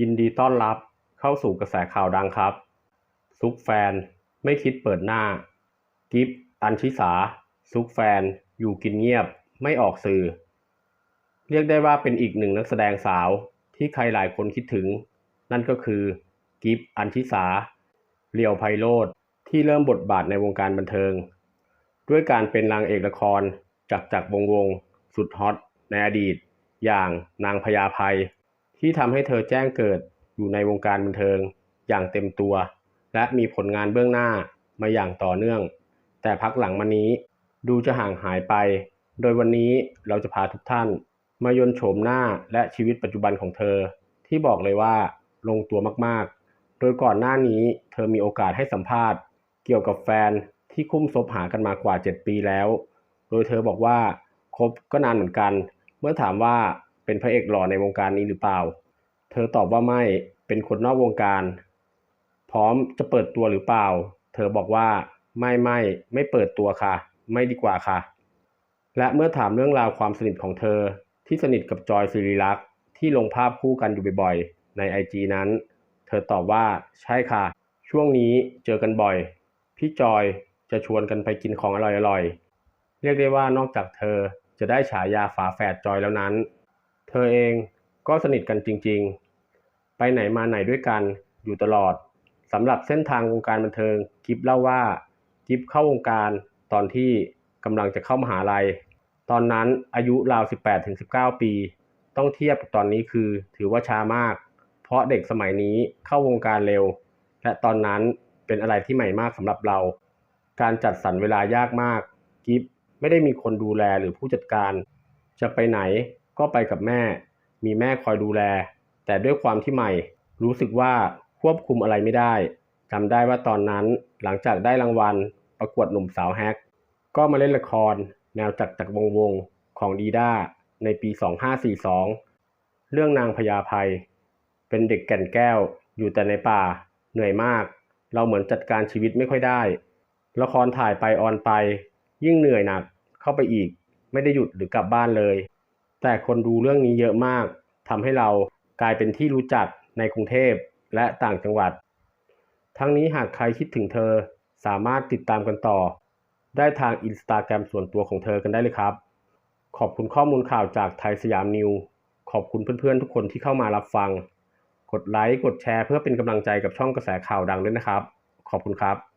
ยินดีต้อนรับเข้าสู่กระแสข่าวดังครับ ซุกแฟนไม่คิดเปิดหน้า กิฟอัญชิสา ซุกแฟน อยู่กินเงียบ ไม่ออกสื่อ เรียกได้ว่าเป็นอีกหนึ่งนักแสดงสาวที่ใครหลายคนคิดถึง นั่นก็คือกิฟอัญชิสาเรียวไพโรธที่เริ่มบทบาทในวงการบันเทิง ด้วยการเป็นนางเอกละครจากจากวงวง สุดฮอตในอดีต อย่างนางพญาภัย ที่ทำให้เธอแจ้งเกิดอยู่ในวงการบันเทิงอย่างเต็มตัว และมีผลงานเบื้องหน้ามาอย่างต่อเนื่อง แต่พักหลังมานี้ดูจะห่างหายไป โดยวันนี้เราจะพาทุกท่าน มายนโฉมหน้าและชีวิตปัจจุบันของเธอ ที่บอกเลยว่าลงตัวมากๆ โดยก่อนหน้านี้เธอมีโอกาสให้สัมภาษณ์ เกี่ยวกับแฟนที่คุ้มซบหากันมากว่า 7 ปีแล้ว โดยเธอบอกว่าคบก็นานเหมือนกัน เมื่อถามว่า เป็นพระเอกหล่อในวงการนี้หรือเปล่า เธอตอบว่าไม่เป็นคนนอกวงการ พร้อมจะเปิดตัวหรือเปล่า เธอบอกว่าไม่ไม่ไม่เปิดตัวค่ะ ไม่ดีกว่าค่ะ และเมื่อถามเรื่องราวความสนิทของเธอที่สนิทกับจอยสิริลักษ์ที่ลงภาพคู่กันอยู่บ่อยๆ ในไอจีนั้น เธอตอบว่าใช่ค่ะ ช่วงนี้เจอกันบ่อย พี่จอยจะชวนกันไปกินของอร่อยๆ เรียกได้ว่านอกจากเธอจะได้ฉายาฝาแฝดจอยแล้วนั้น เธอเองก็สนิทกันจริงๆ ไปไหนมาไหนด้วยกันอยู่ตลอดสำหรับเส้นทางวงการบันเทิงกิฟเล่าว่ากิฟเข้าวงการตอนที่กำลังจะเข้ามหาลัย ตอนนั้นอายุราว 18-19 ปี ต้องเทียบกับตอนนี้คือถือว่าช้ามาก เพราะเด็กสมัยนี้เข้าวงการเร็ว และตอนนั้นเป็นอะไรที่ใหม่มากสำหรับเรา การจัดสรรเวลายากมาก กิฟไม่ได้มีคนดูแลหรือผู้จัดการ จะไปไหน ก็ไปกับแม่ มีแม่คอยดูแล แต่ด้วยความที่ใหม่ รู้สึกว่าควบคุมอะไรไม่ได้จำได้ว่าตอนนั้นหลังจากได้รางวัลประกวดหนุ่มสาวแฮก ก็มาเล่นละคร แนวจักจักรวงวงของดีด้าในปี 2542 เรื่องนางพญาภัย เป็นเด็กแก่นแก้วอยู่แต่ในป่า เหนื่อยมาก เราเหมือนจัดการชีวิตไม่ค่อยได้ ละครถ่ายไปออนไป ยิ่งเหนื่อยหนักเข้าไปอีก ไม่ได้หยุดหรือกลับบ้านเลย แต่คนดูเรื่องนี้เยอะมากทำให้เรากลายเป็นที่รู้จักในกรุงเทพและต่างจังหวัด ทั้งนี้หากใครคิดถึงเธอสามารถติดตามกันต่อ ได้ทางอินสตาแกรมส่วนตัวของเธอกันได้เลยครับ ขอบคุณข้อมูลข่าวจากไทยสยามนิว ขอบคุณเพื่อนๆทุกคนที่เข้ามารับฟัง กดไลค์กดแชร์เพื่อเป็นกำลังใจกับช่องกระแสข่าวดังด้วยนะครับ ขอบคุณครับ